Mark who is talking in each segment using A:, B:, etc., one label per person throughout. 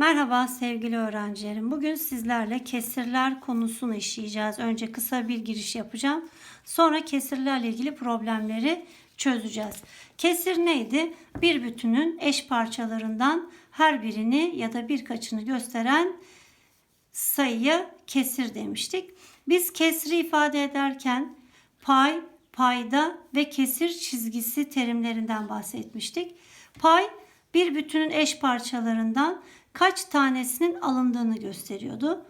A: Merhaba sevgili öğrencilerim. Bugün sizlerle kesirler konusunu işleyeceğiz. Önce kısa bir giriş yapacağım. Sonra kesirlerle ilgili problemleri çözeceğiz. Kesir neydi? Bir bütünün eş parçalarından her birini ya da birkaçını gösteren sayıya kesir demiştik. Biz kesri ifade ederken pay, payda ve kesir çizgisi terimlerinden bahsetmiştik. Pay bir bütünün eş parçalarından kaç tanesinin alındığını gösteriyordu.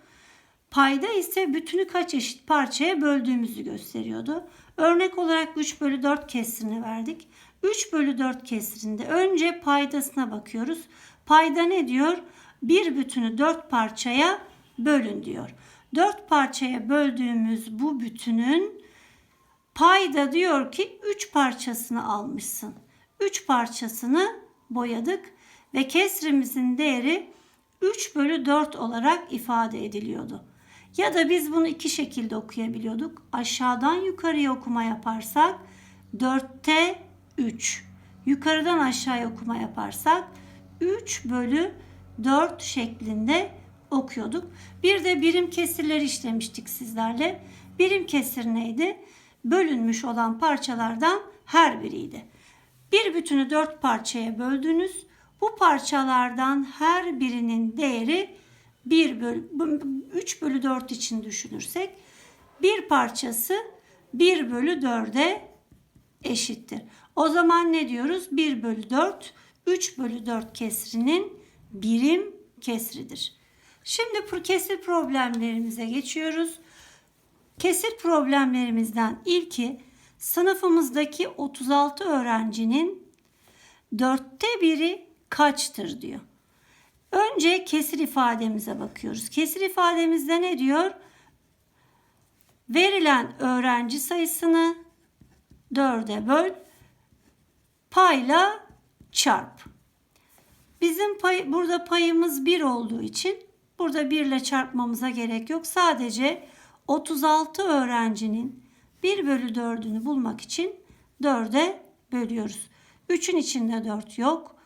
A: Payda ise bütünü kaç eşit parçaya böldüğümüzü gösteriyordu. Örnek olarak 3 bölü 4 kesirini verdik. 3 bölü 4 kesirinde önce paydasına bakıyoruz. Payda ne diyor? Bir bütünü 4 parçaya bölün diyor. 4 parçaya böldüğümüz bu bütünün payda diyor ki 3 parçasını almışsın. 3 parçasını boyadık ve kesrimizin değeri 3 bölü 4 olarak ifade ediliyordu. Ya da biz bunu iki şekilde okuyabiliyorduk. Aşağıdan yukarıya okuma yaparsak 4'te 3. Yukarıdan aşağıya okuma yaparsak 3 bölü 4 şeklinde okuyorduk. Bir de birim kesirleri işlemiştik sizlerle. Birim kesir neydi? Bölünmüş olan parçalardan her biriydi. Bir bütünü dört parçaya böldünüz. Bu parçalardan her birinin değeri 1 bölü, 3 bölü 4 için düşünürsek bir parçası 1 bölü 4'e eşittir. O zaman ne diyoruz? 1 bölü 4 3 bölü 4 kesrinin birim kesridir. Şimdi kesir problemlerimize geçiyoruz. Kesir problemlerimizden ilki sınıfımızdaki 36 öğrencinin dörtte biri kaçtır diyor. Önce kesir ifademize bakıyoruz. Kesir ifademizde ne diyor? Verilen öğrenci sayısını dörde böl, payla çarp. Bizim pay, burada payımız 1 olduğu için burada 1 ile çarpmamıza gerek yok. Sadece 36 öğrencinin 1 bölü 4'ünü bulmak için 4'e bölüyoruz. 3'ün içinde 4 yok.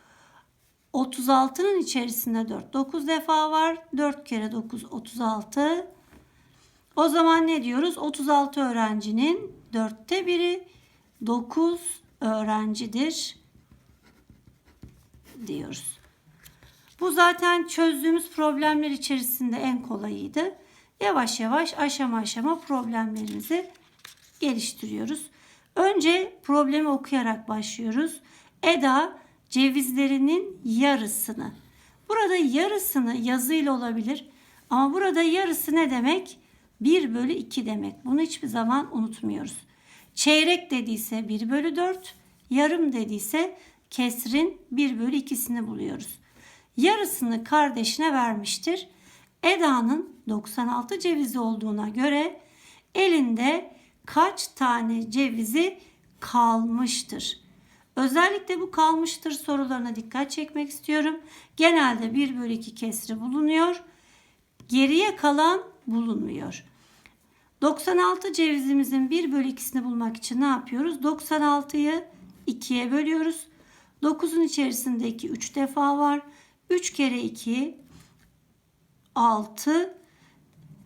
A: 36'nın içerisinde 4 9 defa var. 4 kere 9 36. O zaman ne diyoruz? 36 öğrencinin 4'te biri 9 öğrencidir diyoruz. Bu zaten çözdüğümüz problemler içerisinde en kolayıydı. Yavaş yavaş aşama aşama problemlerimizi geliştiriyoruz. Önce problemi okuyarak başlıyoruz. Eda cevizlerinin yarısını. Burada yarısını yazıyla olabilir. Ama burada yarısı ne demek? 1 bölü 2 demek. Bunu hiçbir zaman unutmuyoruz. Çeyrek dediyse 1 bölü 4. Yarım dediyse kesrin 1 bölü 2'sini buluyoruz. Yarısını kardeşine vermiştir. Eda'nın 96 cevizi olduğuna göre elinde kaç tane cevizi kalmıştır? Özellikle bu kalmıştır sorularına dikkat çekmek istiyorum. Genelde 1 bölü 2 kesri bulunuyor. Geriye kalan bulunmuyor. 96 cevizimizin 1 bölü 2'sini bulmak için ne yapıyoruz? 96'yı 2'ye bölüyoruz. 9'un içerisinde 2 3 defa var. 3 kere 2 6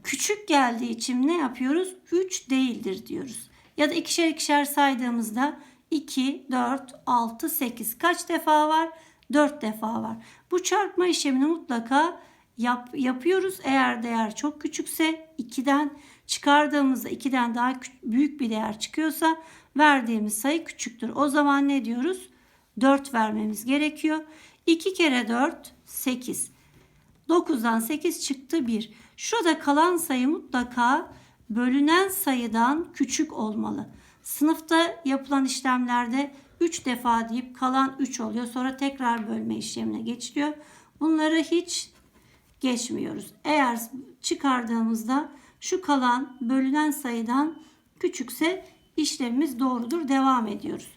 A: küçük geldiği için ne yapıyoruz? 3 değildir diyoruz. Ya da ikişer ikişer saydığımızda 2, 4, 6, 8 kaç defa var? 4 defa var. Bu çarpma işlemini mutlaka yap, yapıyoruz. Eğer değer çok küçükse 2'den çıkardığımızda 2'den daha büyük bir değer çıkıyorsa verdiğimiz sayı küçüktür. O zaman ne diyoruz? 4 vermemiz gerekiyor. 2 kere 4 8. 9'dan 8 çıktı 1. Şurada kalan sayı mutlaka bölünen sayıdan küçük olmalı. Sınıfta yapılan işlemlerde 3 defa deyip kalan 3 oluyor. Sonra tekrar bölme işlemine geçiliyor. Bunları hiç geçmiyoruz. Eğer çıkardığımızda şu kalan bölünen sayıdan küçükse işlemimiz doğrudur. Devam ediyoruz.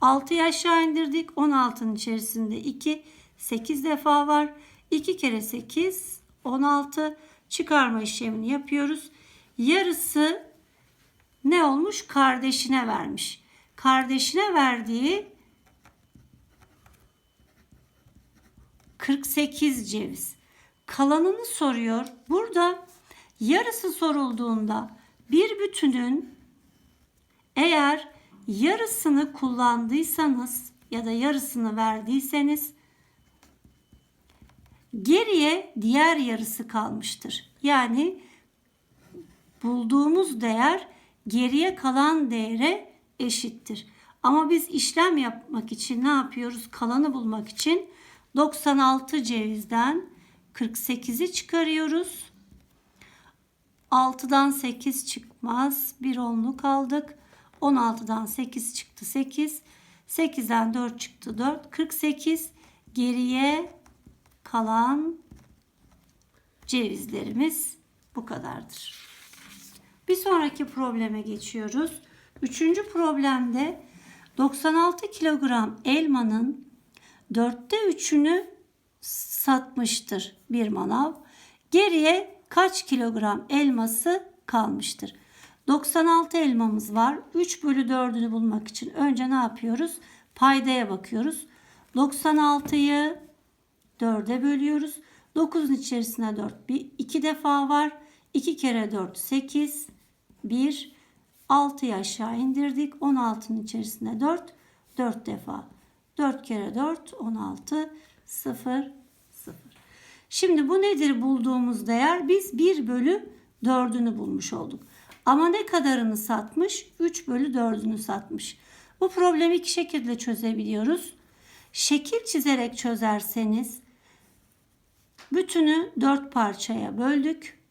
A: 6'yı aşağı indirdik. 16'nın içerisinde 2 8 defa var. 2 kere 8 16 çıkarma işlemini yapıyoruz. Yarısı ne olmuş? Kardeşine vermiş. Kardeşine verdiği 48 ceviz. kalanını soruyor. Burada yarısı sorulduğunda bir bütünün eğer yarısını kullandıysanız ya da yarısını verdiyseniz geriye diğer yarısı kalmıştır. Yani bulduğumuz değer geriye kalan değere eşittir. Ama biz işlem yapmak için ne yapıyoruz? Kalanı bulmak için 96 cevizden 48'i çıkarıyoruz. 6'dan 8 çıkmaz. Bir onluk aldık. 16'dan 8 çıktı 8. 8'den 4 çıktı 4. 48 geriye kalan cevizlerimiz bu kadardır. Bir sonraki probleme geçiyoruz. Üçüncü problemde 96 kilogram elmanın dörtte üçünü satmıştır bir manav. Geriye kaç kilogram elması kalmıştır? 96 elmamız var. 3 bölü 4'ünü bulmak için önce ne yapıyoruz? Paydaya bakıyoruz. 96'yı 4'e bölüyoruz. 9'un içerisine 4 bir 2 defa var. 2 kere 4 8 1 6'yı aşağı indirdik. 16'nın içerisine 4 4 defa. 4 kere 4 16 0 0. Şimdi bu nedir bulduğumuz değer? Biz 1 bölü 4'ünü bulmuş olduk. Ama ne kadarını satmış? 3 bölü 4'ünü satmış. Bu problemi iki şekilde çözebiliyoruz. Şekil çizerek çözerseniz bütünü 4 parçaya böldük.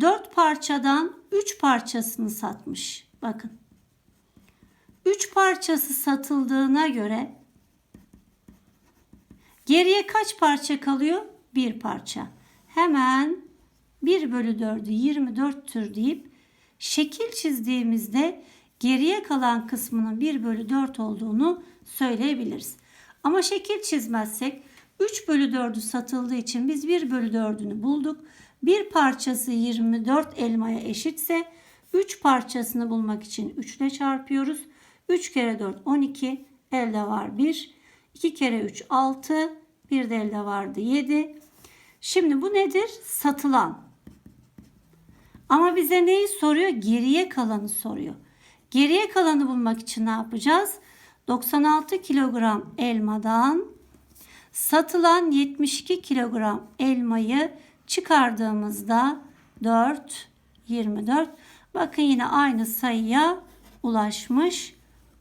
A: 4 parçadan 3 parçasını satmış. Bakın. 3 parçası satıldığına göre geriye kaç parça kalıyor? 1 parça. Hemen 1 bölü 4'ü 24'tür deyip şekil çizdiğimizde geriye kalan kısmının 1 bölü 4 olduğunu söyleyebiliriz. Ama şekil çizmezsek 3 bölü 4'ü satıldığı için biz 1 bölü 4'ünü bulduk. Bir parçası 24 elmaya eşitse 3 parçasını bulmak için 3 ile çarpıyoruz. 3 kere 4 12 elde var 1. 2 kere 3 6 bir de elde vardı 7. Şimdi bu nedir? Satılan. Ama bize neyi soruyor? Geriye kalanı soruyor. Geriye kalanı bulmak için ne yapacağız? 96 kilogram elmadan satılan 72 kilogram elmayı çıkardığımızda 4, 24. Bakın yine aynı sayıya ulaşmış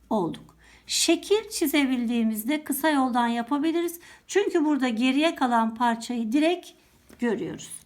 A: olduk. Şekil çizebildiğimizde kısa yoldan yapabiliriz. Çünkü burada geriye kalan parçayı direkt görüyoruz.